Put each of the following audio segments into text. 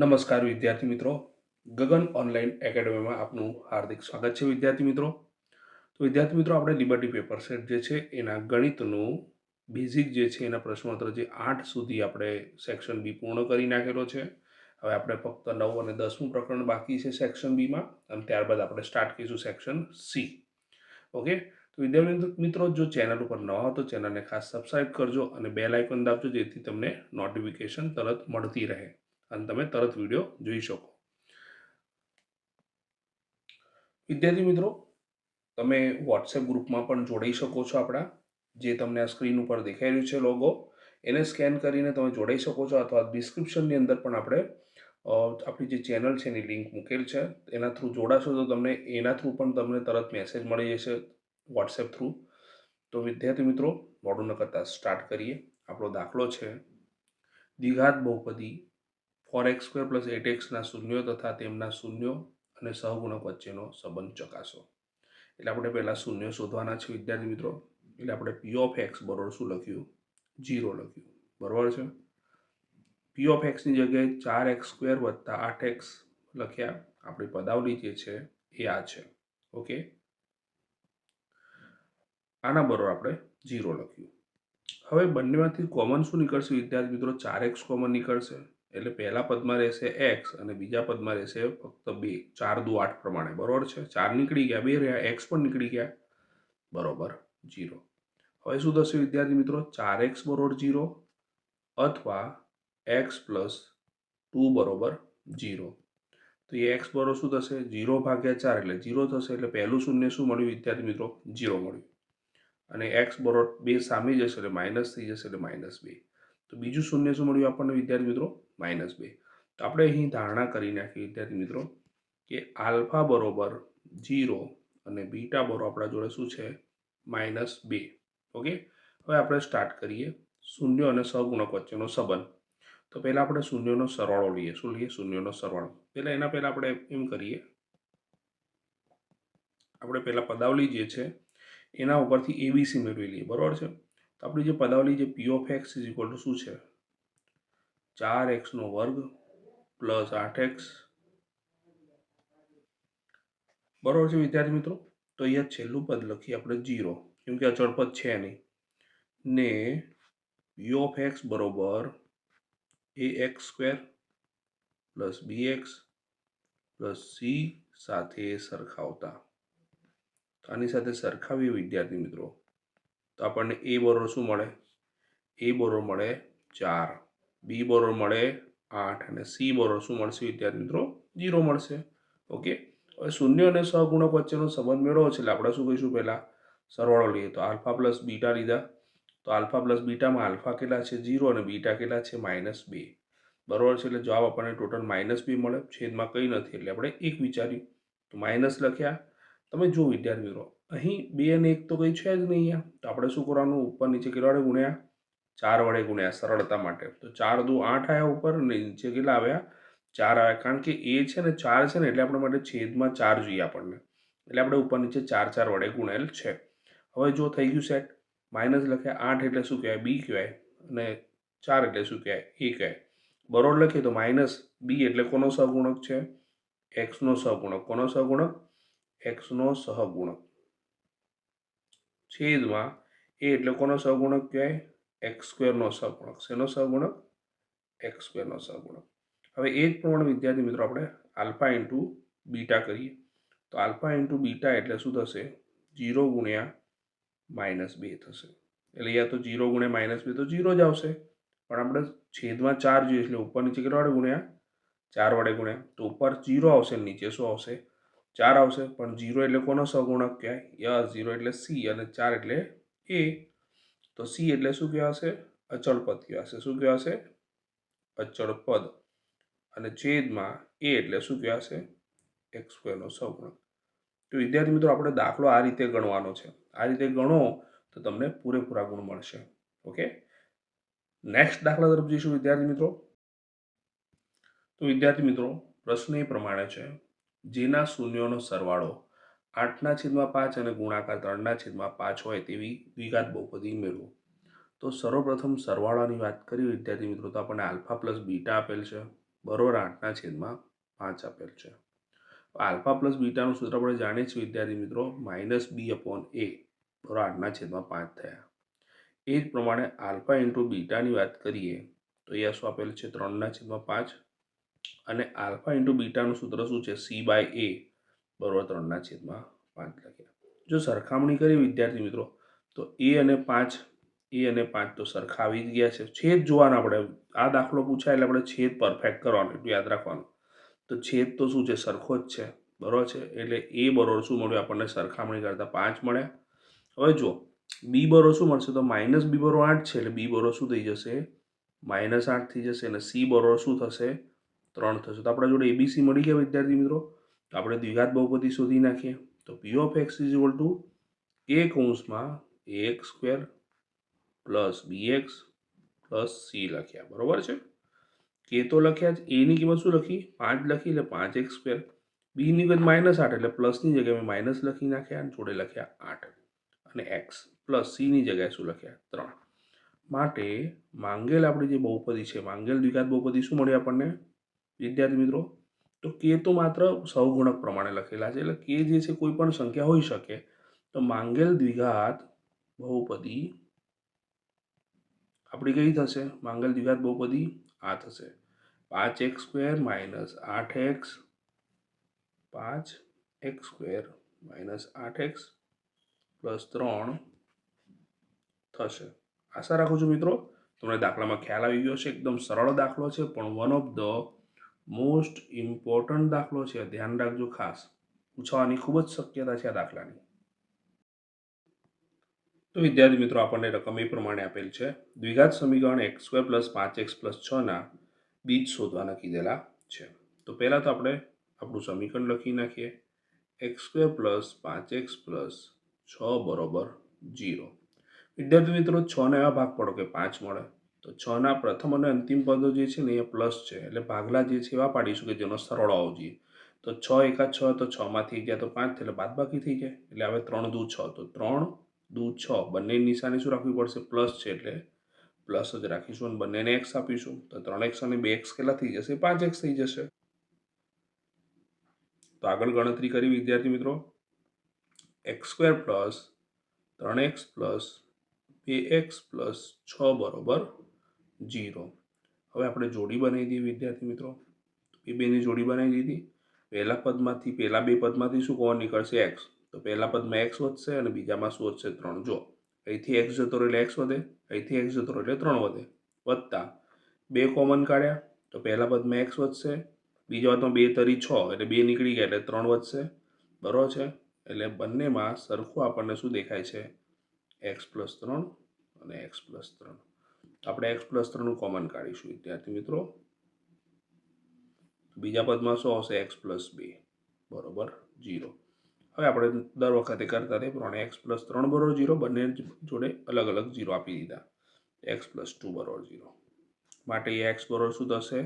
નમસ્કાર વિદ્યાર્થી મિત્રો. ગગન ઓનલાઈન એકેડમીમાં આપનું હાર્દિક સ્વાગત છે વિદ્યાર્થી મિત્રો. તો વિદ્યાર્થી મિત્રો, આપણે લિબર્ટી પેપર સેટ જે છે, એના ગણિતનું બેઝિક જે છે, એના પ્રશ્નોત્તર જે આઠ સુધી આપણે સેક્શન બી પૂર્ણ કરી નાખેલો છે. હવે આપણે ફક્ત નવ અને દસમું પ્રકરણ બાકી છે સેક્શન બીમાં અને ત્યારબાદ આપણે સ્ટાર્ટ કરીશું સેક્શન સી ઓકે તો વિદ્યાર્થી મિત્રો, જો ચેનલ ઉપર ન હો તો ચેનલને ખાસ સબસ્ક્રાઈબ કરજો અને બેલ આઇકન દાબજો જેથી તમને નોટિફિકેશન તરત મળતી રહે. અને તમે તરત વીડિયો જોઈ શકો. વિદ્યાર્થી મિત્રો, તમે વોટ્સએપ ગ્રુપમાં પણ જોડાઈ શકો છો આપણા. જે તમને આ સ્ક્રીન ઉપર દેખાઈ રહ્યું છે લોગો એને સ્કેન કરીને તમે જોડાઈ શકો છો અથવા ડિસ્ક્રિપ્શનની અંદર પણ આપણે આપણી જે ચેનલ છે એની લિંક મૂકેલ છે. એના થ્રુ જોડાશો તો તમને, એના થ્રુ પણ તમને તરત મેસેજ મળી જશે વોટ્સએપ થ્રુ તો વિદ્યાર્થી મિત્રો, મોડું ન કરતાં સ્ટાર્ટ કરીએ. આપણો દાખલો છે, દ્વિઘાત બહુપદી four x square plus eight એક્સના શૂન્યો તથા તેમના શૂન્યો અને સહગુણક વચ્ચેનો સંબંધ ચકાસો. એટલે આપણે પહેલાં શૂન્ય શોધવાના છે વિદ્યાર્થી મિત્રો. એટલે આપણે પી ઓફ એક્સ બરોબર શું લખ્યું? જીરો લખ્યું. બરોબર છે? પી ઓફ એક્સની જગ્યાએ ચાર એક્સ સ્ક્વેર વત્તા આઠ એક્સ લખ્યા. આપણી પદાવલી જે છે એ આ છે. ઓકે? આના બરોબર આપણે જીરો લખ્યું. હવે બંનેમાંથી કોમન શું નીકળશે? વિદ્યાર્થી મિત્રો, ચાર એક્સ કોમન નીકળશે. એટલે પહેલા પદમાં રહેશે એક્સ અને બીજા પદમાં રહેશે ફક્ત બે, ચાર દુ આઠ પ્રમાણે. બરોબર છે? ચાર નીકળી ગયા, બે રહ્યા એક્સ પણ નીકળી ગયા. બરોબર જીરો હવે શું થશે વિદ્યાર્થી મિત્રો? ચાર એક્સ બરોબર જીરો અથવા એક્સ પ્લસ ટુ બરોબર જીરો તો એ એક્સ બરો શું થશે? જીરો ભાગ્યા ચાર એટલે જીરો થશે એટલે પહેલું શૂન્ય શું મળ્યું વિદ્યાર્થી મિત્રો? જીરો મળ્યું. અને એક્સ બરો બે સામે જશે એટલે માઇનસ થઈ જશે એટલે માઇનસ બે. તો બીજું શૂન્ય શું મળ્યું આપણને વિદ્યાર્થી મિત્રો? માઇનસ બે. તો આપણે અહીં ધારણા કરી નાખી વિદ્યાર્થી મિત્રો, કે આલ્ફા બરોબર જીરો અને બીટા બરો આપણા જોડે શું છે? માઇનસ બે. ઓકે? હવે આપણે સ્ટાર્ટ કરીએ શૂન્ય અને સગુણક વચ્ચેનો સંબંધ. તો પહેલાં આપણે શૂન્યનો સરવાળો લઈએ. શું લઈએ? શૂન્યનો સરવાળો. પહેલાં એના પહેલાં આપણે એમ કરીએ. આપણે પહેલાં પદાવલી જે છે, એના ઉપરથી એબીસી મેળવી લઈએ. બરાબર છે? તો આપણી જે પદાવલી જે P of x is equal to શું છે? ચાર એક્સનો વર્ગ પ્લસ આઠ એક્સ. બરોબર છે વિદ્યાર્થી મિત્રો? તો અહીંયા છેલ્લું પદ લખીએ આપણે જીરો કેમ કે અચળ પદ છે નહીં. ને યુ ઓફ એક્સ બરોબર a x square plus b x plus c સાથે સરખાવતા. આની સાથે સરખાવીએ વિદ્યાર્થી મિત્રો. તો આપણને એ બરોબર શું મળે? એ બરોબર મળે ચાર. બી બરોબર મળે આઠ અને સી બરોબર શું મળશે વિદ્યાર્થી મિત્રો જીરો મળશે. ઓકે? હવે શૂન્ય અને સહગુણક વચ્ચેનો સંબંધ મેળવો છે એટલે આપણે શું કહીશું પહેલાં? સરવાળો લઈએ. તો આલ્ફા પ્લસ બીટા લીધા. તો આલ્ફા પ્લસ બીટામાં આલ્ફા કેટલા છે? જીરો અને બીટા કેટલા છે? માઇનસ બે. બરોબર છે? એટલે જવાબ આપણને ટોટલ માઇનસ બે મળે. છેદમાં કંઈ નથી એટલે આપણે એક વિચાર્યું. તો માઇનસ લખ્યા. તમે જો વિદ્યાર્થી મિત્રો અહીં બે અને એક તો કંઈ છે જ નહીં અહીંયા. તો આપણે શું કરવાનું? ઉપર નીચે કેટલા વડે ગુણ્યા? ચાર વડે ગુણ્યા સરળતા માટે. તો ચાર દુ આઠ આવ્યા ઉપર નીચે કેટલા આવ્યા? ચાર આવ્યા કારણ કે એ છે ને ચાર છે ને એટલે આપણા માટે છેદમાં ચાર જોઈએ આપણને. એટલે આપણે ઉપર નીચે ચાર ચાર વડે ગુણેલ છે. હવે જો થઈ ગયું સેટ માઇનસ લખ્યા આઠ એટલે શું કહેવાય? બી કહેવાય. અને ચાર એટલે શું કહેવાય? એ કહેવાય. બરોબર લખીએ તો માઇનસ બી એટલે કોનો સહગુણક છે? એક્સનો સહગુણક. કોનો સહગુણક? એક્સનો સહગુણક. છેદમાં એ એટલે કોનો સહગુણક કહેવાય? એક્સ સ્ક્વેરનો સહગુણક શેનો સહગુણક એક્સ સ્ક્વેરનો સહગુણક હવે એ જ પ્રમાણે વિદ્યાર્થી મિત્રો આપણે આલ્ફા ઇન્ટુ બીટા કરીએ. તો આલ્ફા ઇન્ટુ બીટા એટલે શું થશે? જીરો ગુણ્યા માઇનસ બે થશે. એટલે યા તો જીરો ગુણ્યા માઇનસ બે તો જીરો જ આવશે. પણ આપણે છેદમાં ચાર જોઈએ એટલે ઉપર નીચે કેટલા વડે ગુણ્યા? ચાર વડે ગુણ્યા. તો ઉપર જીરો આવશે નીચે શું આવશે? ચાર આવશે. પણ જીરો એટલે કોનો સહગુણક કહેવાય? યસ ઝીરો એટલે સી અને ચાર એટલે એ. તો સી એટલે શું કહેવાશે? અચળ પદ કહેવાશે. શું કહેવાશે? અચળ પદ અને છેદમાં એ એટલે શું કહેવાશે? એક્સ સ્ક્વેરનો સહગુણક. તો વિદ્યાર્થી મિત્રો, આપણે દાખલો આ રીતે ગણવાનો છે. આ રીતે ગણો તો તમને પૂરેપૂરા ગુણ મળશે. ઓકે? નેક્સ્ટ દાખલા તરફ જઈશું વિદ્યાર્થી મિત્રો. તો વિદ્યાર્થી મિત્રો, પ્રશ્ન એ પ્રમાણે છે. જેના શૂન્યોનો સરવાળો આઠના છેદમાં પાંચ અને ગુણાકાર ત્રણના છેદમાં પાંચ હોય તેવી દ્વિઘાત બહુપદી મેળવો. તો સર્વપ્રથમ સરવાળાની વાત કરી, વિદ્યાર્થી મિત્રો, તો આપણને આલ્ફા પ્લસ બીટા આપેલ છે. બરોબર આઠના છેદમાં પાંચ આપેલ છે. આલ્ફા પ્લસ બીટાનું સૂત્ર આપણે જાણીએ છીએ, વિદ્યાર્થી મિત્રો, માઇનસ બી અપોન એ. બરોબર આઠના છેદમાં પાંચ થયા. એ જ પ્રમાણે આલ્ફા ઇન્ટુ બીટાની વાત કરીએ, તો અહીંયા શું આપેલ છે? ત્રણના છેદમાં પાંચ. અને આલ્ફા ઇન્ટુ બીટાનું સૂત્ર શું છે? C by a. બરોબર ત્રણના છેદમાં પાંચ લખ્યા. જો સરખામણી કરીએ વિદ્યાર્થી મિત્રો, તો એ અને પાંચ, એ અને પાંચ તો સરખા આવી જ ગયા છે. છેદ જોવાના આપણે. આ દાખલો પૂછાય એટલે આપણે છેદ પરફેક્ટ કરવાનો, એટલું યાદ રાખવાનું. તો છેદ તો શું છે? સરખો જ છે. બરોબર છે? એટલે એ બરોબર શું મળ્યું? આપણને સરખામણી કરતાં પાંચ મળ્યા. હવે જો બી બરો શું મળશે? તો માઇનસ બી બરો આઠ છે એટલે બી બરો શું થઈ જશે? માઇનસ આઠ થઈ જશે અને સી બરો શું થશે? ત્રણ થશે. તો આપણા જોડે એબીસી મળી ગયા વિદ્યાર્થી મિત્રો. તો આપણે દ્વિઘાત બહુપદી શોધી નાખીએ. તો P of x is equal to એ કૌંસમાં a x square plus b x plus c લખ્યા. બરાબર છે? કે તો લખ્યા જ. એની કિંમત શું લખી? પાંચ લખી એટલે પાંચ એક્સ સ્ક્વેર બીની કિંમત માઇનસ આઠ એટલે પ્લસની જગ્યાએ મેં માઇનસ લખી નાખ્યા અને જોડે લખ્યા આઠ. અને એક્સ પ્લસ સીની જગ્યાએ શું લખ્યા? ત્રણ. માટે માંગેલ આપણી જે બહુપદી છે, માંગેલ દ્વિઘાત બહુપદી શું મળ્યું આપણને? વિદ્યાર્થી મિત્રો તો કે તો માત્ર સહગુણક પ્રમાણે લખેલા છે. એટલે કે જે છે કોઈ પણ સંખ્યા હોઈ શકે. તો માંગેલ દ્વિઘાત બહુપદી આપણી કઈ થશે? માંગેલ દ્વિઘાત બહુપદી આ થશે. પાંચ એક્સ સ્ક્વેર માઇનસ આઠ એક્સ પાંચ એક્સ સ્ક્વેર માઇનસ આઠ એક્સ પ્લસ ત્રણ થશે. આશા રાખું છું મિત્રો, તમને દાખલામાં ખ્યાલ આવી ગયો છે એકદમ સરળ દાખલો છે, પણ one of the most important દાખલો છે, ધ્યાન રાખજો ખાસ. પૂછવાની ખૂબ જ શક્યતા છે આ દાખલાની. તો વિદ્યાર્થી મિત્રો, આપણને રકમ એ પ્રમાણે આપેલ છે. દ્વિઘાત સમીકરણ એક્સ સ્ક્વેર પ્લસ પાંચ એક્સ પ્લસ છના બીજ શોધવાના કીધેલા છે. તો પહેલાં તો આપણે આપણું સમીકરણ લખી નાખીએ. એક્સ સ્ક્વેર પ્લસ પાંચ એક્સ પ્લસ છ બરોબર જીરો વિદ્યાર્થી મિત્રો છને એવા ભાગ પડો કે પાંચ મળે. તો છના પ્રથમ અને અંતિમ પદો જે છે ને એ પ્લસ છે. એટલે ભાગલા જે છે એવા પાડીશું કે જેનો સરળ આવવો જોઈએ. તો છ એકા છ તો છમાંથી ગયા તો પાંચ એટલે બાદ બાકી થઈ જાય. એટલે હવે ત્રણ દુ છ. તો ત્રણ દુ છ. બંનેની નિશાની શું રાખવી પડશે? પ્લસ છે એટલે પ્લસ જ રાખીશું અને બંનેને એક્સ આપીશું. તો ત્રણ એક્સ અને બે એક્સ કેટલા થઈ જશે? પાંચ એક્સ થઈ જશે. તો આગળ ગણતરી કરી, વિદ્યાર્થી મિત્રો. એક્સ સ્ક્વેર પ્લસ ત્રણ એક્સ પ્લસ બે એક્સ પ્લસ છ બરોબર. જીરો. હવે આપણે જોડી બનાવી દઈએ વિદ્યાર્થી મિત્રો. એ બેની જોડી બનાવી દીધી. પહેલા પદમાંથી, પહેલાં બે પદમાંથી શું કોણ નીકળશે? એક્સ. તો પહેલાં પદમાં એક્સ વધશે અને બીજામાં શું વધશે? ત્રણ. જો, અહીંથી એક્સ જતો એટલે એક્સ વધે, અહીંથી એક્સ જતો રહે એટલે ત્રણ વધે. વધતા બે કોમન કાઢ્યા, તો પહેલાં પદમાં એક્સ વધશે, બીજા પદમાં બે તરી છ, એટલે બે નીકળી ગયા એટલે ત્રણ વધશે. બરોબર છે? એટલે બંનેમાં સરખું આપણને શું દેખાય છે? એક્સ પ્લસ ત્રણ અને એક્સ પ્લસ ત્રણ. આપણે એક્સ પ્લસ ત્રણનું કોમન કાઢીશું વિદ્યાર્થી મિત્રો. બીજા પદમાં શું આવશે? એક્સ પ્લસ બે. બરોબર? જીરો હવે આપણે દર વખતે કરતા તે પ્રમાણે એક્સ પ્લસ ત્રણ બરોબર જીરો બંને જોડે અલગ અલગ જીરો આપી દીધા. એક્સ પ્લસ ટુ બરોબર જીરો માટે એ એક્સ બરોબર શું થશે?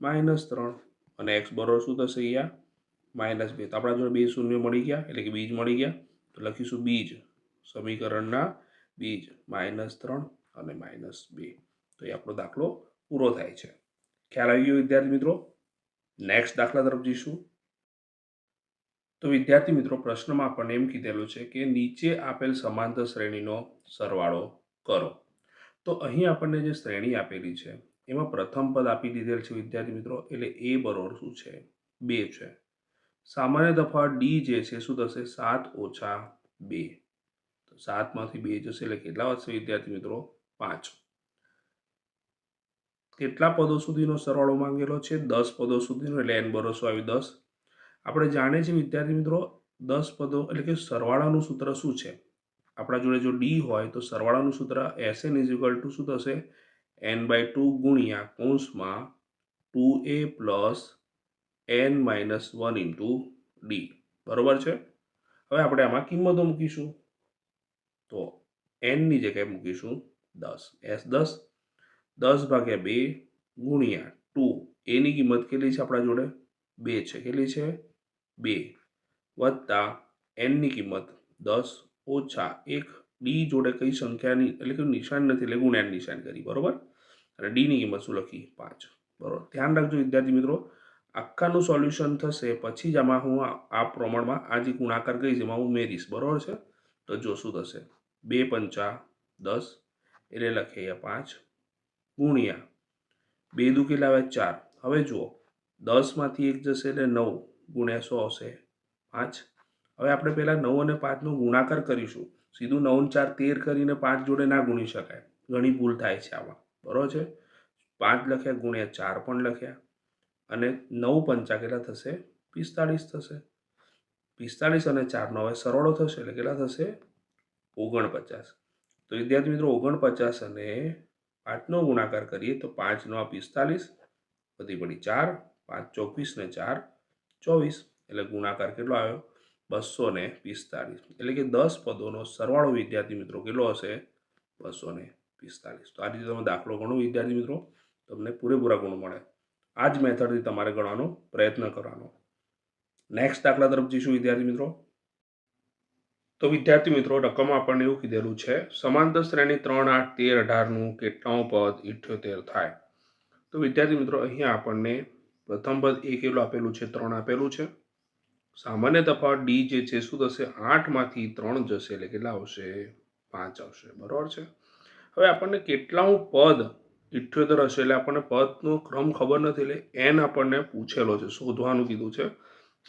માઇનસ ત્રણ. અને એક્સ બરોબર શું થશે અહીંયા? માઇનસ બે. તો આપણા જોડે બે શૂન્ય મળી ગયા, એટલે કે બીજ મળી ગયા. તો લખીશું બીજ. સમીકરણના બીજ. માઇનસ ત્રણ. અને માઇનસ બે. તો એ આપણો દાખલો પૂરો થાય છે. ખ્યાલ આવી ગયો વિદ્યાર્થી મિત્રો? નેક્સ્ટ દાખલા તરફ જઈશું. તો વિદ્યાર્થી મિત્રો, પ્રશ્નમાં આપણને એમ કીધેલું છે કે નીચે આપેલ સમાંતર શ્રેણીનો સરવાળો કરો. તો અહીં આપણને જે શ્રેણી આપેલી છે, એમાં પ્રથમ પદ આપી દીધેલ છે વિદ્યાર્થી મિત્રો, એટલે એ બરોબર શું છે? બે છે. સામાન્ય દફા ડી જે છે, શું થશે? સાત ઓછા બે. તો સાતમાંથી બે જશે, એટલે કેટલા વધશે વિદ્યાર્થી મિત્રો? પાંચ. કેટલા પદો સુધીનો સરવાળો માંગેલો છે? દસ પદો સુધીનો, એટલે એન બરોસો આવી દસ. આપણે જાણીએ છીએ વિદ્યાર્થી મિત્રો, દસ પદો એટલે કે સરવાળાનું સૂત્ર શું છે? આપણા જોડે જો ડી હોય તો સરવાળાનું સૂત્ર એસ એન ઇઝ ટુ શું થશે? એન બાય ટુ ગુણ્યા કૌંસમાં two a plus n minus one into d બરોબર છે? હવે આપણે આમાં કિંમતો મૂકીશું. તો એનની જગ્યાએ મૂકીશું. દસ. એસ દસ. દસ ભાગ્યા બે ગુણ્યા ટુ. એની કિંમત કેટલી છે આપણા જોડે? બે છે. કેટલી છે? બે. વત્તા એનની કિંમત દસ ઓછા એક ડી જોડે કઈ સંખ્યાની, એટલે કે નિશાન નથી, એટલે ગુણ્યાની નિશાન કરી. બરોબર? અને ડીની કિંમત શું લખી? પાંચ. બરાબર. ધ્યાન રાખજો વિદ્યાર્થી મિત્રો. આખાનું સોલ્યુશન થશે પછી જ આમાં હું આ- પ્રમાણમાં આ જે ગુણાકાર કહીશ એમાં હું મેરીશ બરાબર છે? તો જો શું થશે? બે પંચા દસ એટલે લખીએ પાંચ. ગુણ્યા. બે દુ આવે ચાર. હવે જુઓ. દસમાંથી એક જશે એટલે નવ ગુણ્યા સો આવશે પાંચ. હવે આપણે પહેલાં નવ અને પાંચનો ગુણાકાર કરીશું. સીધું નવ ચાર તેર કરીને પાંચ જોડે ના ગુણી શકાય. ઘણી ભૂલ થાય છે આમાં. બરાબર છે? પાંચ લખ્યા ગુણ્યા ચાર પણ લખ્યા. અને નવ પંચા કેટલા થશે? પિસ્તાળીસ થશે. પિસ્તાળીસ અને ચારનો હવે સરવાળો થશે એટલે કેટલા થશે? ઓગણપચાસ. તો વિદ્યાર્થી મિત્રો ઓગણપચાસ અને પાંચનો ગુણાકાર કરીએ તો પાંચનો આ પિસ્તાલીસ બધી પડી ચાર, પાંચ ચોવીસ ને ચાર ચોવીસ. એટલે ગુણાકાર કેટલો આવ્યો? બસો ને પિસ્તાલીસ. એટલે કે દસ પદોનો સરવાળો વિદ્યાર્થી મિત્રો કેટલો હશે? બસો ને પિસ્તાલીસ. તો આ રીતે તમે દાખલો ગણો વિદ્યાર્થી મિત્રો. તમને પૂરેપૂરા ગુણ મળે. આ જ મેથડથી તમારે ગણવાનો પ્રયત્ન કરવાનો. નેક્સ્ટ દાખલા તરફ જઈશું વિદ્યાર્થી મિત્રો. તો વિદ્યાર્થી મિત્રો રકમ આપણને એવું કીધેલું છે સમાંતર શ્રેણી ત્રણ આઠ તેર અઢારનું કેટલાઉં પદ ઇઠ્યોતેર થાય. તો વિદ્યાર્થી મિત્રો, અહીંયા આપણને પ્રથમ પદ એક એવું આપેલું છે? ત્રણ આપેલું છે. સામાન્ય તફાવત ડી જે છે, શું થશે? આઠમાંથી ત્રણ જશે, એટલે કેટલા આવશે? પાંચ આવશે. બરાબર છે? હવે આપણને કેટલાઉં પદ ઇઠ્યોતેર હશે, એટલે આપણને પદનો ક્રમ ખબર નથી, એટલે એન આપણને પૂછેલો છે, શોધવાનું કીધું છે.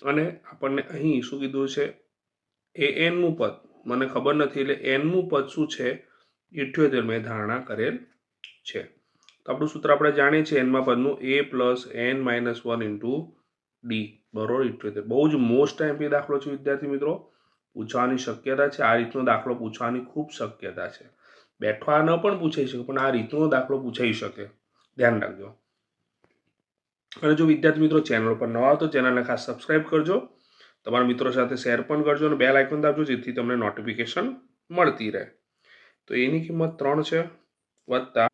અને આપણને અહીં શું કીધું છે? એ એનમું પદ. મને ખબર નથી એટલે એનમું પદ શું છે? ઇઠ્યોતેર મેં ધારણા કરેલ છે. તો આપણું સૂત્ર આપણે જાણીએ છીએ એનમાં પદનું a plus n minus one into d. બરોબર, ઇઠ્યોતેર. બહુ જ મોસ્ટ એમપી દાખલો છે વિદ્યાર્થી મિત્રો. પૂછવાની શક્યતા છે. આ રીતનો દાખલો પૂછવાની ખૂબ શક્યતા છે. બેઠવા ન પણ પૂછાઈ શકે, પણ આ રીતનો દાખલો પૂછાઈ શકે. ધ્યાન રાખજો. અને જો વિદ્યાર્થી મિત્રો ચેનલ પર નવા હો તો ચેનલને ખાસ સબસ્ક્રાઇબ કરજો. તમારા મિત્રો સાથે શેર પણ કરજો અને બેલ આઇકોન દાબજો, જેથી તમને નોટિફિકેશન મળતી રહે. તો એની કિંમત ત્રણ છે, વત્તા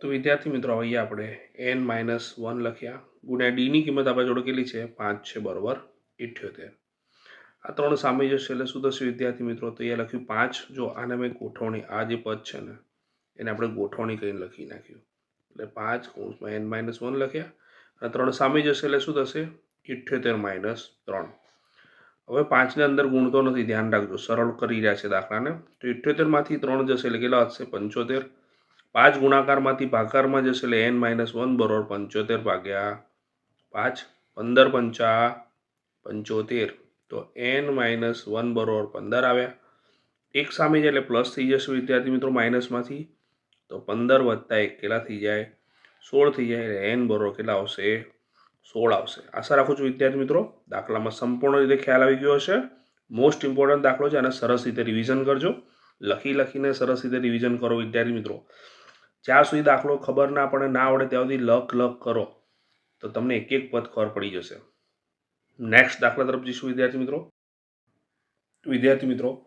તો વિદ્યાર્થી મિત્રો અહીંયા આપણે એન માઇનસ વન લખ્યા. ગુણ્યા ડીની કિંમત આપણા જોડે કેટલી છે? પાંચ છે, બરોબર. ઇઠ્યોતેર. આ ત્રણ સામે જશે એટલે શું થશે વિદ્યાર્થી મિત્રો? તો અહીંયા લખ્યું પાંચ. જો આને મેં ગોઠવણી, આ જે પદ છે ને, એને આપણે ગોઠવણી કરીને લખી નાખ્યું. એટલે પાંચ કૌંસમાં એન માઇનસ વન લખ્યા. અને ત્રણ સામે જશે એટલે શું થશે? ઇઠ્યોતેર માઇનસ ત્રણ. હવે પાંચને અંદર ગુણતો નથી, ધ્યાન રાખજો. સરળ કરી રહ્યા છે દાખલાને. તો ઇઠ્યોતેરમાંથી ત્રણ જશે એટલે કેટલા હશે પંચોતેર. પાંચ ગુણાકારમાંથી ભાકારમાં જશે એટલે એન માઇનસ વન બરોબર પંચોતેર ભાગ્યા પાંચ. પંદર પંચા પંચોતેર. તો એન માઇનસ વન બરોબર પંદર આવ્યા. એક સામે જાય એટલે પ્લસ થઈ જશે વિદ્યાર્થી મિત્રો માઇનસમાંથી. તો પંદર વત્તા એક કેટલા થઈ જાય? સોળ થઈ જાય એટલે એન બરોબર કેટલા આવશે? સોળ આવશે. આશા રાખું છું વિદ્યાર્થી મિત્રો, દાખલામાં સંપૂર્ણ રીતે ખ્યાલ આવી ગયો હશે. મોસ્ટ ઇમ્પોર્ટન્ટ દાખલો છે અને સરસ રીતે રિવિઝન કરજો. લખી લખીને સરસ રીતે રિવિઝન કરો વિદ્યાર્થી મિત્રો. જ્યાં સુધી દાખલો ખબર ના પડે, ના આવડે ત્યાં સુધી લખ લખ કરો. તો તમને એક એક પદ ખબર પડી જશે. નેક્સ્ટ દાખલા તરફ જઈશું વિદ્યાર્થી મિત્રો. વિદ્યાર્થી મિત્રો,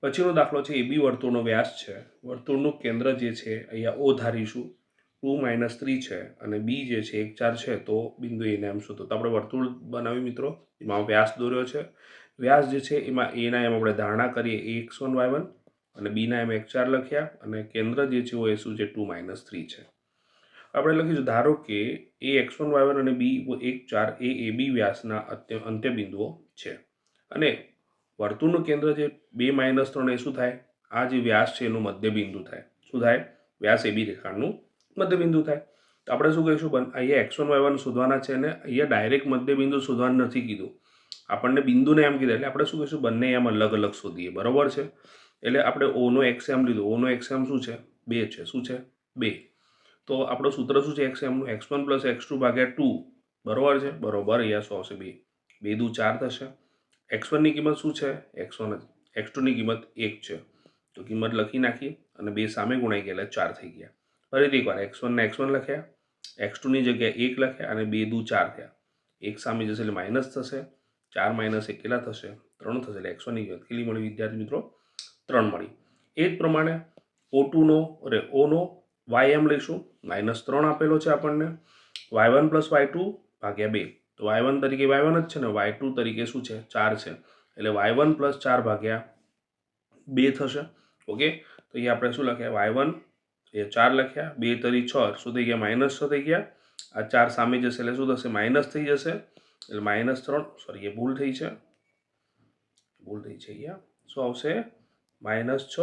પછીનો દાખલો છે એ બી વર્તુળનો વ્યાસ છે. વર્તુળનું કેન્દ્ર જે છે, અહીંયા ઓ ધારીશું. ટુ માઇનસ થ્રી છે અને બી જે છે એક ચાર છે, તો બિંદુ એને એમ શું તો આપણે વર્તુળ બનાવ્યું મિત્રો. એમાં વ્યાસ દોર્યો છે. વ્યાસ જે છે, એમાં એના એમ આપણે ધારણા કરીએ. A x one y one અને બીના એમ એક ચાર લખ્યા અને કેન્દ્ર જે છે એ શું છે, ટુ માઇનસ થ્રી છે. આપણે લખીશું, ધારો કે a x one y one અને બી એક ચાર એ એ બી વ્યાસના અત્ય અંત્ય બિંદુઓ છે. અને વર્તુળનું કેન્દ્ર જે બે માઇનસ ત્રણ એ શું થાય? આ જે વ્યાસ છે, એનું મધ્યબિંદુ થાય. શું થાય? વ્યાસ એ બી રેખાનું મધ્યબિંદુ થાય. તો આપણે શું કહીશું? અહીંયા એક્સ વન વાય વન શોધવાના છે અને અહીંયા ડાયરેક્ટ મધ્યબિંદુ શોધવાનું નથી કીધું. આપણને બિંદુને એમ કીધું, એટલે આપણે શું કહીશું? બંને એમ અલગ અલગ શોધીએ. બરાબર છે? એટલે આપણે ઓનો એક્સ લીધું. ઓનો એક્સ શું છે? બે છે. શું છે? બે. તો આપણું સૂત્ર શું છે? એક્સ એમનું x one plus x two ભાગ્યા ટુ બરોબર છે? બરોબર, અહીંયા શું આવશે બે. બે દુ ચાર થશે. એક્સ વનની કિંમત શું છે? એક્સ વન એક્સ ટુની કિંમત એક છે. તો કિંમત લખી નાખી અને બે સામે ગુણાઈ ગયા એટલે ચાર થઈ ગયા. ફરીથી એકવાર એક્સ વનને એક્સ વન લખ્યા એક્સ ટુની જગ્યાએ એક લખ્યા અને બે દુ ચાર થયા. એક સામે જશે એટલે માઇનસ થશે, ચાર માઇનસ એક કેટલા થશે? ત્રણ થશે એટલે એક્સ વનની કેટલી મળી વિદ્યાર્થી મિત્રો? ત્રણ મળી. એ જ પ્રમાણે ઓ ટુનો અરે ઓનો વાય એમ લઈશું. માઇનસ ત્રણ આપેલો છે આપણને. Y one plus y two ભાગ્યા બે. તો વાય વન તરીકે વાય વન જ છે ને વાય ટુ તરીકે શું છે? ચાર છે. એટલે વાય વન પ્લસ ચાર ભાગ્યા બે થશે. ઓકે? તો અહીંયા આપણે શું લખ્યા? વાય વન એ ચાર લખ્યા, બે તરી છ શું થઈ ગયા? માઇનસ છ થઈ ગયા. આ ચાર સામે જશે એટલે શું થશે? માઇનસ થઈ જશે. એટલે માઇનસ ત્રણ, સોરી, એ ભૂલ થઈ છે. ભૂલ થઈ છે અહીંયા. શું આવશે? માઇનસ છ,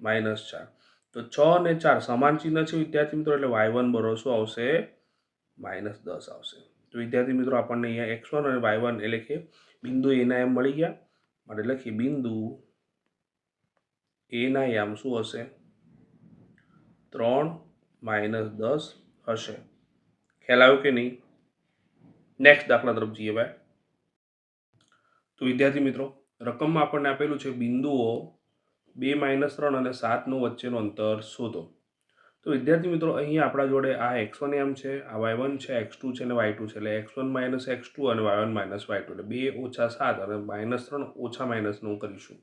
માઇનસ ચાર. તો છ અને ચાર સમાન ચિહ્ન છે વિદ્યાર્થી મિત્રો, એટલે વાય વન બરો શું આવશે? માઇનસ દસ આવશે. તો વિદ્યાર્થી મિત્રો, આપણને અહીંયા એક્સ વન અને વાય વન, એટલે કે બિંદુ એના એમ મળી ગયા. માટે લખીએ, બિંદુ એના યામ શું હશે? ત્રણ માઇનસ દસ હશે. ખ્યાલ આવ્યો કે નહીં? નેક્સ્ટ દાખલા તરફ જઈએ ભાઈ. તો વિદ્યાર્થી મિત્રો, રકમમાં આપણને આપેલું છે બિંદુઓ બે માઇનસ ત્રણ અને સાતનું વચ્ચેનું અંતર શોધો. તો વિદ્યાર્થી મિત્રો, અહીંયા આપણા જોડે આ એક્સ વન એમ છે, આ વાય વન છે એક્સ ટુ છે અને વાય ટુ છે. એટલે x one minus x two અને y one minus y two. એટલે બે ઓછા સાત અને માઇનસ ત્રણ ઓછા માઇનસનું કરીશું.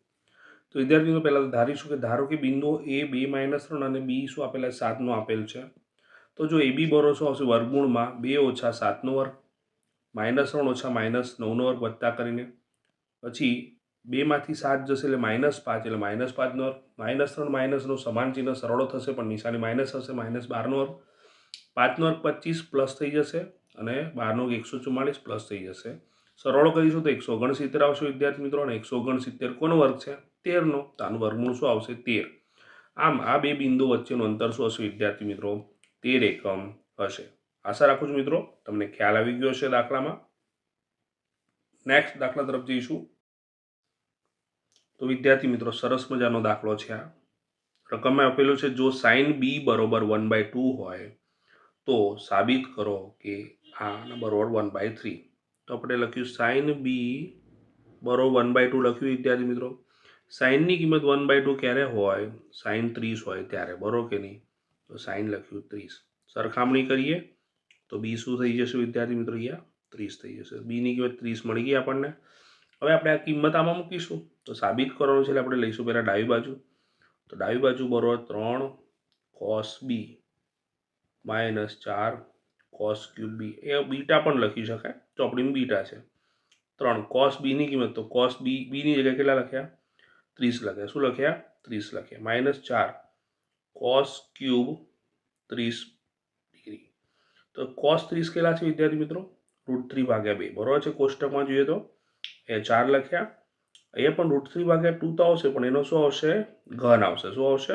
તો વિદ્યાર્થીઓ, પહેલાં ધારીશું કે ધારો કે બિંદુઓ એ, બે માઇનસ ત્રણ અને બી શું આપેલા સાતનું આપેલ છે. તો જો એ બી બરો શું આવશે વર્ગમૂળમાં, બે ઓછા સાતનો વર્ગ, માઇનસ ત્રણ ઓછા માઇનસ નવનો વર્ગ વત્તા કરીને. પછી બેમાંથી સાત જશે એટલે માઇનસ પાંચ, એટલે માઇનસ પાંચનો વર્ગ. માઇનસ ત્રણ, માઇનસનો સમાન ચિહ્ન સરળો થશે, પણ નિશાની માઇનસ હશે, માઇનસ બારનો વર્ગ. પાંચનો વર્ગ પચીસ પ્લસ થઈ જશે અને બારનો એકસો ચુમ્માળીસ પ્લસ થઈ જશે. સરળો કરીશું તો એકસો ઓગણસિત્તેર આવશે વિદ્યાર્થી મિત્રો, અને એકસો ઓગણસિત્તેર કોનો વર્ગ છે? તેરનો તો આનું વર્ગમૂળ શું આવશે? તેર. આમ આ બે બિંદુ વચ્ચેનું અંતર શું હશે વિદ્યાર્થી મિત્રો? તેર એકમ હશે. આશા રાખું છું મિત્રો, તમને ખ્યાલ આવી ગયો હશે દાખલામાં. નેક્સ્ટ દાખલા તરફ જઈશું. તો વિદ્યાર્થી મિત્રો, સરસ મજાનો દાખલો છે આ. રકમમાં આપેલું છે, જો સાઇન બી બરોબર વન બાય ટુ હોય, તો સાબિત કરો કે આ બરોબર વન બાય થ્રી તો આપણે લખ્યું સાઇન બી બરોબર વન બાય ટુ લખ્યું, વિદ્યાર્થી મિત્રો. સાઇનની કિંમત વન બાય ટુ ક્યારે હોય? સાઇન ત્રીસ હોય ત્યારે, બરોબર કે નહીં? તો સાઇન લખ્યું ત્રીસ. સરખામણી કરીએ તો બી શું થઈ જશે વિદ્યાર્થી મિત્રો અહીંયા? ત્રીસ થઈ જશે. બીની કિંમત ત્રીસ મળી ગઈ આપણને. હવે આપણે આ કિંમત આમાં મૂકીશું. તો સાબિત કરવાનું છે એટલે આપણે લઈશું પહેલાં ડાબી બાજુ. તો ડાબી બાજુ બરોબર ત્રણ કોસ બી માઇનસ ચાર કોસ ક્યુબ બી એ બીટા પણ લખી શકાય. ચોપડીમાં બીટા છે. ત્રણ કોસ બીની કિંમત. તો કોસ બી બીની જગ્યાએ કેટલા લખ્યા? ત્રીસ લખ્યા શું લખ્યા ત્રીસ લખ્યા માઇનસ ચાર. કોસ ક્યુબ ત્રીસ ડિગ્રી. તો કોસ ત્રીસ કેટલા છે વિદ્યાર્થી મિત્રો? રૂટ થ્રી ભાગ્યા બે. બરાબર છે? કોષ્ટકમાં જોઈએ તો. એ ચાર લખ્યા. અહીંયા પણ રૂટ થ્રી ભાગ્યા ટુ તો આવશે, પણ એનો શું આવશે? ઘન આવશે. શું આવશે?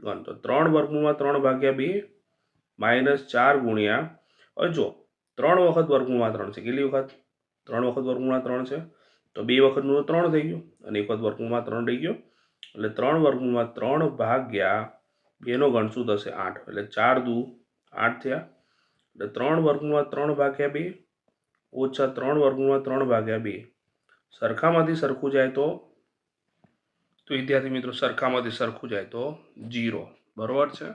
ઘન. તો ત્રણ વર્ગમૂળમાં ત્રણ ભાગ્યા બે માઇનસ ચાર ગુણ્યા. હવે જો, ત્રણ વખત વર્ગમૂળમાં ત્રણ છે. કેટલી વખત? ત્રણ વખત વર્ગમૂળમાં ત્રણ છે? તો બે વખતનું ત્રણ થઈ ગયું અને એક વખત વર્ગમૂળમાં ત્રણ રહી ગયો. એટલે ત્રણ વર્ગમૂળમાં ત્રણ ભાગ્યા બેનો ગણ શું થશે? આઠ. એટલે ચાર દુ આઠ થયા. એટલે ત્રણ વર્ગમૂળમાં ત્રણ ભાગ્યા બે, ઓછા ત્રણ વર્ગમૂળમાં ત્રણ ભાગ્યા બે. સરખામાંથી સરખું જાય તો? તો વિદ્યાર્થી મિત્રો, સરખામાંથી સરખું જાય તો જીરો બરાબર છે?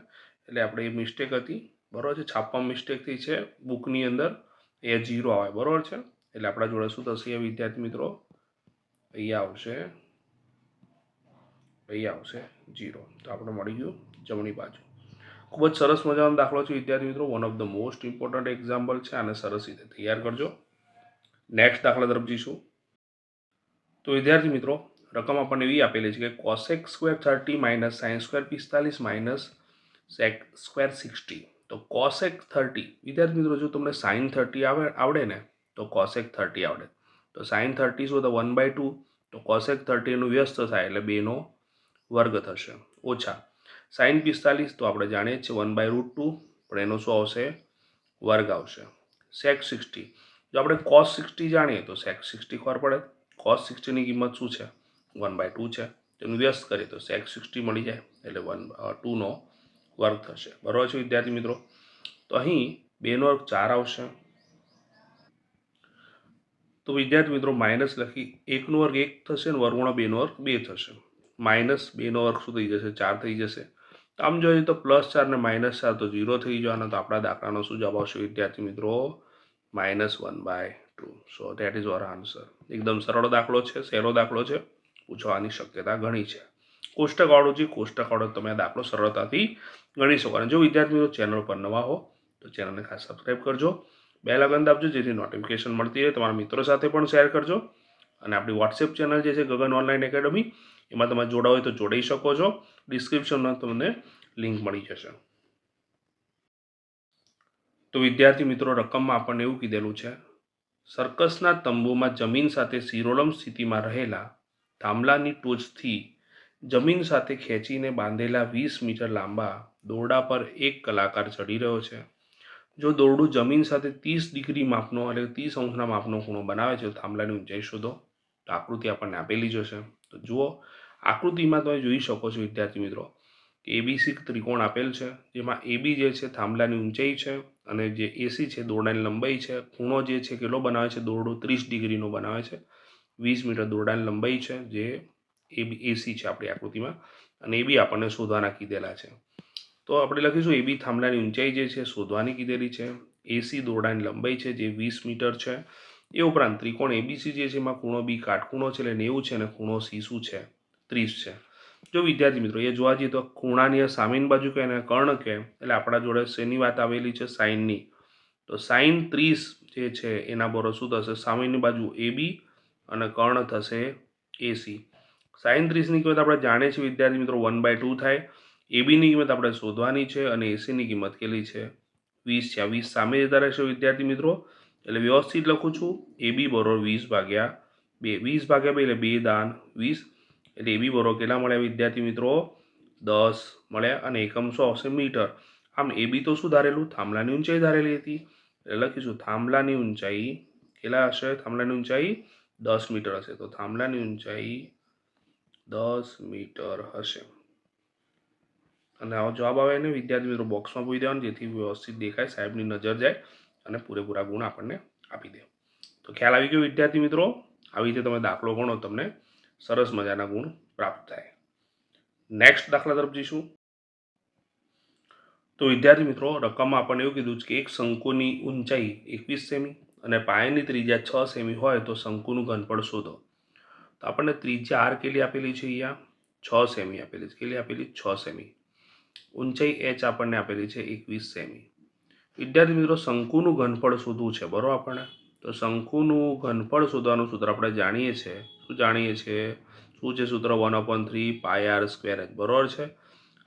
એટલે આપણે એ મિસ્ટેક હતી. બરાબર છે? છાપવામાં મિસ્ટેક થઈ છે. બુકની અંદર એ જીરો આવે. બરાબર છે? એટલે આપણા જોડે શું થશે વિદ્યાર્થી મિત્રો? અહીંયા આવશે. અહીંયા આવશે. જીરો તો આપણે મળી ગયું જમણી બાજુ. ખૂબ જ સરસ મજાનો દાખલો છે વિદ્યાર્થી મિત્રો. One of the most important example છે આને સરસ રીતે તૈયાર કરજો. નેક્સ્ટ દાખલા તરફ જઈશું. તો વિદ્યાર્થી મિત્રો, રકમ આપણને એવી આપેલી છે કે cosec square thirty minus sine square પિસ્તાલીસ માઇનસ સેક સ્ક્વેર સિક્સટી તો કોસેક થર્ટી વિદ્યાર્થી મિત્રો, જો તમને સાઇન થર્ટી આવે, આવડે ને તો કોસેક થર્ટી આવડે. તો સાઇન થર્ટી શું તો વન બાય ટુ તો કોસેક થર્ટીનું વ્યસ્ત થાય એટલે બેનો વર્ગ થશે. ઓછા. સાઇન પિસ્તાલીસ તો આપણે જાણીએ છીએ વન બાય રૂટ ટુ પણ એનો શું આવશે? વર્ગ આવશે. સેક સિક્સટી જો આપણે કોસ સિક્સટી જાણીએ તો સેક સિક્સટી ખબર પડે? કોસ સિક્સટીની કિંમત શું છે? વન બાય ટુ છે. તેનું વ્યસ્ત કરીએ તો સેક સિક્સટી મળી જાય એટલે વન ટુનો વર્ગ થશે. બરાબર છે વિદ્યાર્થી મિત્રો? તો અહીં બેનો વર્ગ ચાર આવશે. તો વિદ્યાર્થી મિત્રો, માઇનસ લખી એકનો વર્ગ એક થશે અને વર્ગુણા બેનો વર્ગ બે થશે. માઇનસ બેનો વર્ગ શું થઈ જશે? ચાર થઈ જશે. આમ જોઈએ તો પ્લસ ચાર ને માઇનસ ચાર તો ઝીરો થઈ જવાના તો આપણા દાખલાનો શું જવાબ આવશે વિદ્યાર્થી મિત્રો? Minus one by two. So that is our answer એકદમ સરળ દાખલો છે, સહેલો દાખલો છે. પૂછવાની શક્યતા ઘણી છે. કોષ્ટકવાળો જે કોષ્ટકવાળો તમે આ દાખલો સરળતાથી ગણી શકો. અને જો વિદ્યાર્થી મિત્રો ચેનલ પર નવા હો, તો ચેનલને ખાસ સબસ્ક્રાઈબ કરજો. બે લગન આપજો જેથી નોટિફિકેશન મળતી રહે. તમારા મિત્રો સાથે પણ શેર કરજો. અને આપણી વોટ્સએપ ચેનલ જે છે, ગગન ઓનલાઈન એકેડમી એમાં તમે જોડાવ હોય તો જોડાઈ શકો છો. ડિસ્ક્રિપ્શનમાં તમને લિંક મળી જશે. તો વિદ્યાર્થી મિત્રો, રકમમાં આપણને એવું કીધેલું છે, સર્કસના તંબુમાં જમીન સાથે સિરોલમ સ્થિતિમાં રહેલા થાંભલાની ટોચથી જમીન સાથે ખેંચીને બાંધેલા વીસ મીટર લાંબા દોરડા પર એક કલાકાર ચડી રહ્યો છે. જો દોરડું જમીન સાથે ત્રીસ ડિગ્રી માપનો એટલે ત્રીસ અંશના માપનો ખૂણો બનાવે છે, તો થાંભલાની ઊંચાઈ શોધો. તો આકૃતિ આપણને આપેલી જ હશે. તો જુઓ, આકૃતિમાં તમે જોઈ શકો છો, વિદ્યાર્થી મિત્રો એબીસી ત્રિકોણ આપેલ છે, જેમાં એબી જે છે, થાંભલાની ઊંચાઈ છે અને જે એસી છે, દોરડાની લંબાઈ છે. ખૂણો જે છે, કેટલો બનાવે છે? દોરડો ત્રીસ ડિગ્રીનો બનાવે છે. વીસ મીટર દોરડાની લંબાઈ છે, જે એબી એસી છે આપણી આકૃતિમાં. અને એ બી આપણને શોધવાના કીધેલા છે. તો આપણે લખીશું એબી થાંભલાની ઊંચાઈ જે છે, શોધવાની કીધેલી છે. એસી દોરડાની લંબાઈ છે, જે વીસ મીટર છે. એ ઉપરાંત ત્રિકોણ એબીસી જે છે, એમાં ખૂણો બી કાટખૂણો છે, એટલે નેવું છે અને ખૂણો સી શું છે? ત્રીસ છે. જો વિદ્યાર્થી મિત્રો, એ જોવા જઈએ તો ખૂણાની સામેની બાજુ કહે અને કર્ણ કહે, એટલે આપણા જોડે શેની વાત આવેલી છે? સાઇનની તો સાઇન ત્રીસ જે છે, એના બરો શું થશે? સામેની બાજુ એબી અને કર્ણ થશે એસી સાઇન ત્રીસની કિંમત આપણે જાણીએ છીએ વિદ્યાર્થી મિત્રો, વન બાય ટુ થાય. એ બીની કિંમત આપણે શોધવાની છે અને એસીની કિંમત કેટલી છે? વીસ છે. વીસ સામે જતા રહેશે વિદ્યાર્થી મિત્રો. એટલે વ્યવસ્થિત લખું છું. એ બી બરોબર વીસ ભાગ્યા બે. વીસ ભાગ્યા બે એટલે બે દાન વીસ. એટલે એ બી બરોબર કેટલા મળ્યા વિદ્યાર્થી મિત્રો? દસ મળ્યા અને એકમ શું આવશે મીટર. આમ એ બી તો શું ધારેલું? થાંભલાની ઊંચાઈ ધારેલી હતી. એટલે લખીશું, થાંભલાની ઊંચાઈ કેટલા હશે? થાંભલાની ઊંચાઈ દસ મીટર હશે. તો થાંભલાની ઊંચાઈ દસ મીટર હશે. અને આવો જવાબ આવે એને વિદ્યાર્થી મિત્રો બોક્સમાં પૂરી દેવાનું, જેથી વ્યવસ્થિત દેખાય, સાહેબની નજર જાય અને પૂરેપૂરા ગુણ આપણને આપી દે. તો ખ્યાલ આવી ગયો વિદ્યાર્થી મિત્રો? આવી રીતે તમે દાખલો ગણો, તમને સરસ મજાના ગુણ પ્રાપ્ત થાય. નેક્સ્ટ દાખલા તરફ જઈશું. તો વિદ્યાર્થી મિત્રો, રકમમાં આપણને એવું કીધું છે કે એક શંકુની ઊંચાઈ એકવીસ સેમી અને પાયાની ત્રિજ્યા છ સેમી હોય તો શંકુનું ઘનફળ શોધો. તો આપણને ત્રિજ્યા આર કેટલી આપેલી છે અહીંયા? છ સેમી આપેલી છે. કેટલી આપેલી? છ સેમી. ઊંચાઈ એચ આપણને આપેલી છે એકવીસ સેમી. વિદ્યાર્થી મિત્રો, શંકુનું ઘનફળ શોધવું છે બરાબર આપણને? તો શંકુનું ઘનફળ શોધવાનું સૂત્ર આપણે જાણીએ છીએ. શું જાણીએ છીએ? શું છે સૂત્ર? One upon three pi r square h. બરાબર છે?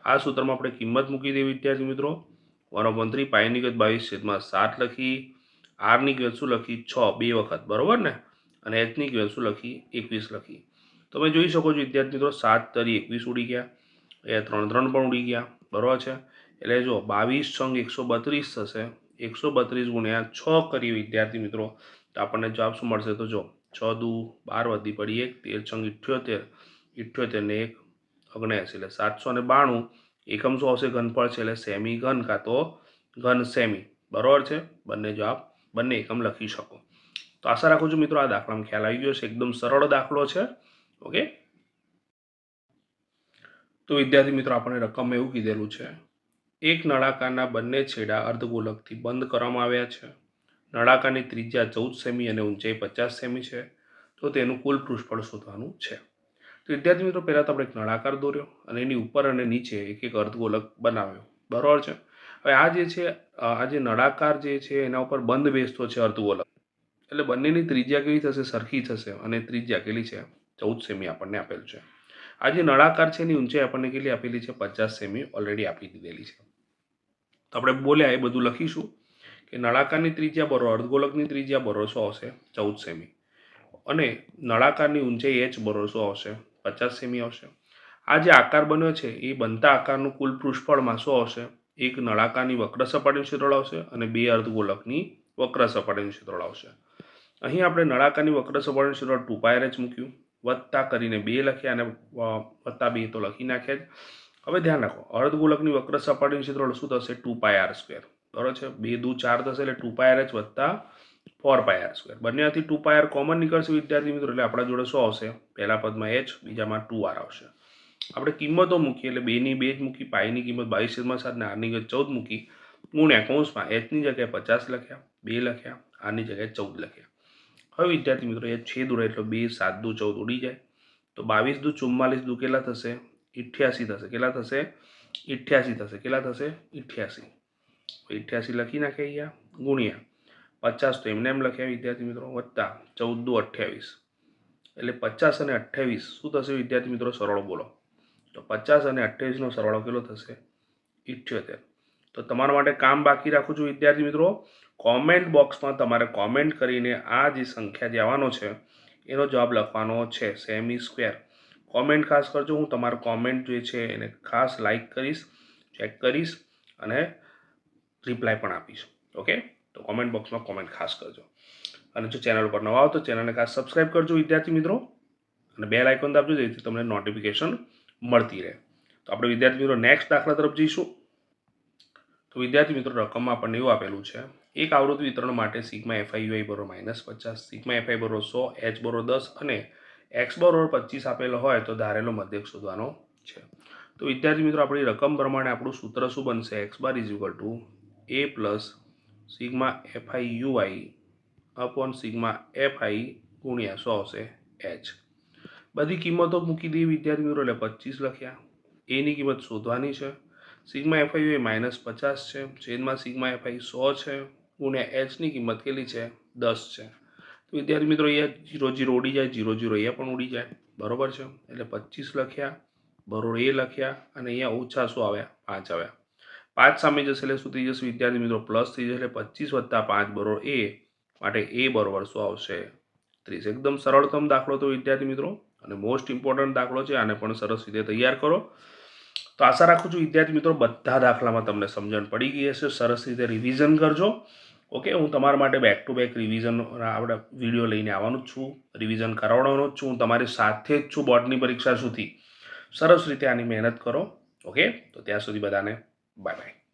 આ સૂત્રમાં આપણે કિંમત મૂકી દઈએ વિદ્યાર્થી મિત્રો. વન અપોન થ્રી પાયની કિંમત બાવીસ છેદમાં સાત લખી આરની કિંમત શું લખી? છ, બે વખત. બરાબર ને? અને એચની કિંમત શું લખી? એકવીસ લખી. તમે જોઈ શકો છો વિદ્યાર્થી મિત્રો, સાત તરી એકવીસ ઉડી ગયા. એ ત્રણ ત્રણ પણ ઉડી ગયા. બરાબર છે? એટલે જો બાવીસ છંગ એકસો બત્રીસ થશે, એકસો બત્રીસ ગુણ્યા છ કરી વિદ્યાર્થી મિત્રો, તો આપણને જવાબ શું મળશે? તો જો છ દુ બાર વધી પડી એક, તેર છંગ ઇઠ્યોતેર ઇઠ્યોતેર ને એક ઓગણએંસી, એટલે સાતસો ને બાણું એકમ શું આવશે? ઘનફળ છે, એટલે સેમી ઘન કાં તો ઘન સેમી. બરાબર છે? બંને જવાબ, બંને એકમ લખી શકો. તો આશા રાખું છું મિત્રો, આ દાખલામાં ખ્યાલ આવી ગયો છે. એકદમ સરળ દાખલો છે. ઓકે? તો વિદ્યાર્થી મિત્રો આપણે રકમ એવું કીધેલું છે, એક નળાકારના બંને છેડા અર્ધગોલકથી બંધ કરવામાં આવ્યા છે. નળાકારની ત્રિજ્યા ચૌદ સેમી અને ઊંચાઈ પચાસ સેમી છે, તો તેનું કુલ પૃષ્ઠફળ શોધવાનું છે. તો વિદ્યાર્થી મિત્રો, પહેલાં તો આપણે એક નળાકાર દોર્યો અને એની ઉપર અને નીચે એક એક અર્ધગોલક બનાવ્યો. બરાબર છે? હવે આ જે છે, આ જે નળાકાર જે છે, એના ઉપર બંધ બેસતો છે અર્ધગોલક. એટલે બંનેની ત્રિજ્યા કેવી થશે? સરખી થશે અને ત્રિજ્યા કેટલી છે? ચૌદ સેમી આપણને આપેલ છે. આ જે નળાકાર છે એની ઊંચાઈ આપણને કેટલી આપેલી છે? પચાસ સેમી ઓલરેડી આપી દીધેલી છે. તો આપણે બોલ્યા એ બધું લખીશું કે નળાકારની ત્રિજ્યા બરો અર્ધગોલકની ત્રિજ્યા બરો આવશે ચૌદ સેમી. અને નળાકારની ઊંચાઈ એચ બરો શું આવશે પચાસ સેમી આવશે આ જે આકાર બન્યો છે એ બનતા આકારનું કુલ પૃષ્ઠફળમાં શું આવશે એક નળાકારની વક્ર સપાટીનું ક્ષેત્રફળ આવશે અને બે અર્ધગોલકની વક્ર સપાટીનું ક્ષેત્રફળ આવશે. અહીં આપણે નળાકારની વક્ર સપાટીનું ક્ષેત્રફળ ટુ પાયર એચ મૂક્યું. વત્તા કરીને બે લખ્યા અને વત્તા બે તો લખી નાખ્યા જ. હવે ધ્યાન રાખો, અર્ધગોલકની વક્ર સપાટીનું ક્ષેત્રફળ શું થશે? ટુ પાય આર સ્ક્વેર બરાબર છે? બે દુ ચાર થશે એટલે ટુ પાય આર એચ વત્તા ફોર પાય આર સ્ક્વેર બંનેમાંથી ટુ પાય આર કોમન નીકળશે વિદ્યાર્થી મિત્રો, એટલે આપણા જોડે શું આવશે. પહેલા પદમાં એચ બીજામાં ટુ આર આવશે. આપણે કિંમતો મૂકીએ એટલે બેની બે જ મૂકી, પાયની કિંમત બાવીસ છેદમાં સાત ને આરની ચૌદ મૂકી. ગુણ્યા કૌંસમાં એચની જગ્યાએ પચાસ લખ્યા, બે લખ્યા, આરની જગ્યાએ ચૌદ લખ્યા. હવે વિદ્યાર્થી મિત્રો, એ છેદ ઉડે એટલે બે, સાત દુ, ચૌદ ઉડી જાય. તો બાવીસ દુ, ચુમ્માલીસ દુ કેટલા થશે? ઇઠ્યાસી થશે. કેટલા થશે? ઇઠ્યાસી થશે. કેટલા થશે? ઇઠ્યાસી. ઇઠ્યાસી લખી નાખે અહીંયા. ગુણ્યા. પચાસ તો એમને એમ લખ્યા વિદ્યાર્થી મિત્રો, વત્તા ચૌદ દુ, અઠ્યાવીસ. એટલે પચાસ અને અઠ્યાવીસ, શું થશે વિદ્યાર્થી મિત્રો? સરળ બોલો. તો પચાસ અને અઠ્યાવીસનો સરવાળો કેટલો થશે? ઇઠ્યોતેર. તો તમારા માટે કામ બાકી રાખું છું વિદ્યાર્થી મિત્રો. કોમેન્ટ બોક્સમાં તમારે કોમેન્ટ કરીને આ જે સંખ્યા જે આવવાનો છે, એનો જવાબ લખવાનો છે, સેમી સ્ક્વેર. કોમેન્ટ ખાસ કરજો, હું તમારો કોમેન્ટ જે છે એને ખાસ લાઇક કરીશ, ચેક કરીશ અને રિપ્લાય પણ આપીશ. ઓકે? તો કોમેન્ટ બોક્સમાં કોમેન્ટ ખાસ કરજો. અને જો ચેનલ ઉપર નવા આવો તો ચેનલને ખાસ સબસ્ક્રાઈબ કરજો, વિદ્યાર્થી મિત્રો. અને બે આઇકોન દાબજો, જેથી તમને નોટિફિકેશન મળતી રહે. તો આપણે વિદ્યાર્થી મિત્રો નેક્સ્ટ દાખલા તરફ જઈશું. તો વિદ્યાર્થી મિત્રો, રકમમાં આપણને એવું આપેલું છે. એક આવૃત્તિ વિતરણ માટે sigma f i u i બરોબર માઇનસ પચાસ, સિગ્મા એફઆઈ બરો સો, એચ બરો દસ અને એક્સ બરો પચીસ આપેલો હોય તો ધારેલો મધ્યક શોધવાનો છે. તો વિદ્યાર્થી મિત્રો, આપણી રકમ પ્રમાણે આપણું સૂત્ર શું બનશે? X bar is equal to a plus sigma f i u i upon sigma f i ગુણ્યા સો હશે એચ. બધી કિંમતો મૂકી દઈએ વિદ્યાર્થી મિત્રો, એટલે પચીસ લખ્યા. એની કિંમત શોધવાની છે. સિગ્મા એફઆઈ એ માઇનસ પચાસ છે, છેદમાં સિગ્મા એફઆઈ સો છે, ગુણ્યા એચની કિંમત કેટલી છે? દસ છે. તો વિદ્યાર્થી મિત્રો, અહીંયા જીરો જીરો ઉડી જાય, જીરો જીરો અહીંયા પણ ઉડી જાય. બરોબર છે? એટલે પચીસ લખ્યા, બરોબર એ લખ્યા, અને અહીંયા ઓછા શું આવ્યા, પાંચ આવ્યા. પાંચ સામે જશે એટલે શું થઈ જશે વિદ્યાર્થી મિત્રો? પ્લસ થઈ જશે એટલે પચીસ વત્તા પાંચ, બરોબર એ માટે એ બરોબર શું આવશે? ત્રીસ. એકદમ સરળતમ દાખલો તો વિદ્યાર્થી મિત્રો, અને મોસ્ટ ઇમ્પોર્ટન્ટ દાખલો છે, આને પણ સરસ રીતે તૈયાર કરો. તો આશા રાખું છું વિદ્યાર્થી મિત્રો બધા દાખલામાં તમને સમજણ પડી ગઈ હશે. સરસ રીતે રિવિઝન કરજો. ઓકે હું તમારા માટે બેક ટુ બેક રિવિઝન આપણે વીડિયો લઈને આવવાનું જ છું. રિવિઝન કરાવવાનો જ છું. હું તમારી સાથે જ છું બોર્ડની પરીક્ષા સુધી. સરસ રીતે આની મહેનત કરો. ઓકે તો ત્યાં સુધી બધાને બાય બાય